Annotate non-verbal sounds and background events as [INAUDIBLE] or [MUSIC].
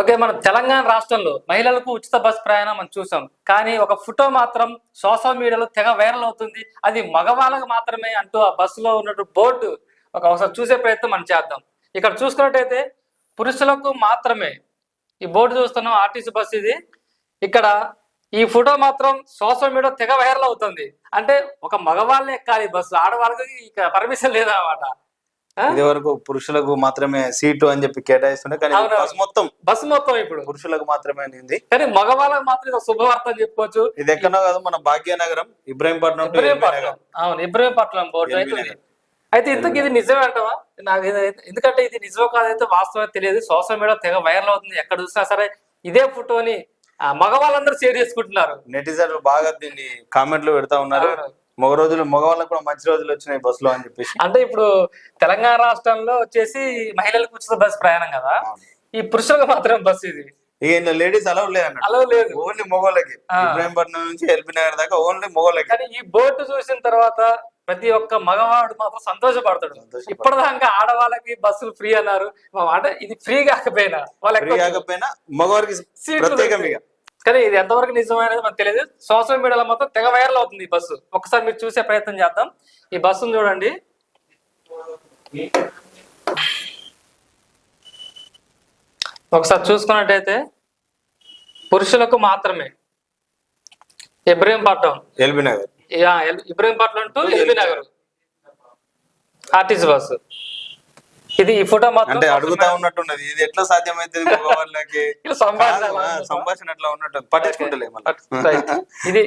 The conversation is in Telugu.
ఓకే మనం తెలంగాణ రాష్ట్రంలో మహిళలకు ఉచిత బస్ ప్రయాణం మనం చూసాం. కానీ ఒక ఫోటో మాత్రం సోషల్ మీడియాలో తెగ వైరల్ అవుతుంది. అది మగవాళ్ళకు మాత్రమే అంటూ ఆ బస్సులో ఉన్నట్టు బోర్డు ఒక ఒకసారి చూసే ప్రయత్నం మనం చేద్దాం. ఇక్కడ చూసుకున్నట్టయితే పురుషులకు మాత్రమే ఈ బోర్డు చూస్తున్నాం ఆర్టీసీ బస్ ఇది. ఇక్కడ ఈ ఫోటో మాత్రం సోషల్ మీడియా తెగ వైరల్ అవుతుంది. అంటే ఒక మగవాళ్ళే ఎక్కాలి బస్సు ఆడవాళ్ళకి ఇక పర్మిషన్ లేదన్నమాట. ఇది వరకు పురుషులకు మాత్రమే సీటు అని చెప్పి కేటాయిస్తుండే కానీ. బస్ మొత్తం బస్సు మొత్తం ఇప్పుడు. పురుషులకు మాత్రమే ఉంది. కానీ మగవాళ్ళకి మాత్రం శుభవార్త అని చెప్పుకోవచ్చు. ఇది ఎక్కడో కాదు మన భాగ్యనగరం ఇబ్రాహీంపట్నం. అవును ఇబ్రహీంపట్నం బోర్డు అయితే. అయితే ఇంతకు ఇది నిజమే అంటావా? నాకు ఎందుకంటే ఇది నిజమో కాదైతే వాస్తవం తెలియదు. సోషల్ మీడియా తెగ వైరల్ అవుతుంది. ఎక్కడ చూసినా సరే ఇదే ఫోటోని మగవాళ్ళందరూ షేర్ చేసుకుంటున్నారు. నెటిజన్లు బాగా దీన్ని కామెంట్లు పెడతా ఉన్నారు. మగ రోజులు మగవాళ్ళకు కూడా మంచి రోజులు వచ్చినాయి బస్సులో అని చెప్పేసి. అంటే ఇప్పుడు తెలంగాణ రాష్ట్రంలో వచ్చేసి మహిళలకు ఉచిత బస్ ప్రయాణం కదా? ఈ పురుషులకు మాత్రం బస్ ఇది. ఇక లేడీస్ అలవ్ లేదు అన్నట్టు అలా లేదు. ఓన్లీ మొగోళ్ళకి. ఇబ్రాహీంపట్నం నుంచి ఎల్బీ నగర్ దాకా ఓన్లీ మొగోళ్ళకి. కానీ ఈ బోర్డు చూసిన తర్వాత ప్రతి ఒక్క మగవాడు మాత్రం సంతోషపడతాడు. ఇప్పటిదాకా ఆడవాళ్ళకి బస్సులు ఫ్రీ అన్నారు. అంటే ఇది ఫ్రీ కాకపోయినా వాళ్ళు ఫ్రీ ఎక్కవచ్చు. కాకపోయినా మగవారికి ప్రత్యేకం. ఇక. కానీ ఇది ఎంతవరకు నిజమైనది మనకు తెలియదు. సోషల్ మీడియాలో మొత్తం తెగ వైరల్ అవుతుంది ఈ బస్సు. ఒకసారి మీరు చూసే ప్రయత్నం చేద్దాం. ఈ బస్సును చూడండి. ఒకసారి చూసుకున్నట్టయితే పురుషులకు మాత్రమే. Ibrahimpatnam. LB Nagar. Ibrahimpatnam to LB Nagar. RTC bus. ఇది ఈ ఫోటో మాత్రం అంటే అడుగుతా ఉన్నట్టున్నది. ఇది ఎట్లా సాధ్యమైతుంది మగవాళ్ళకి [LAUGHS] ఇలా సంభాషణ సంభాషణ అట్లా ఉన్నట్టు. పట్టించుకుంటలే. [LAUGHS] ఇది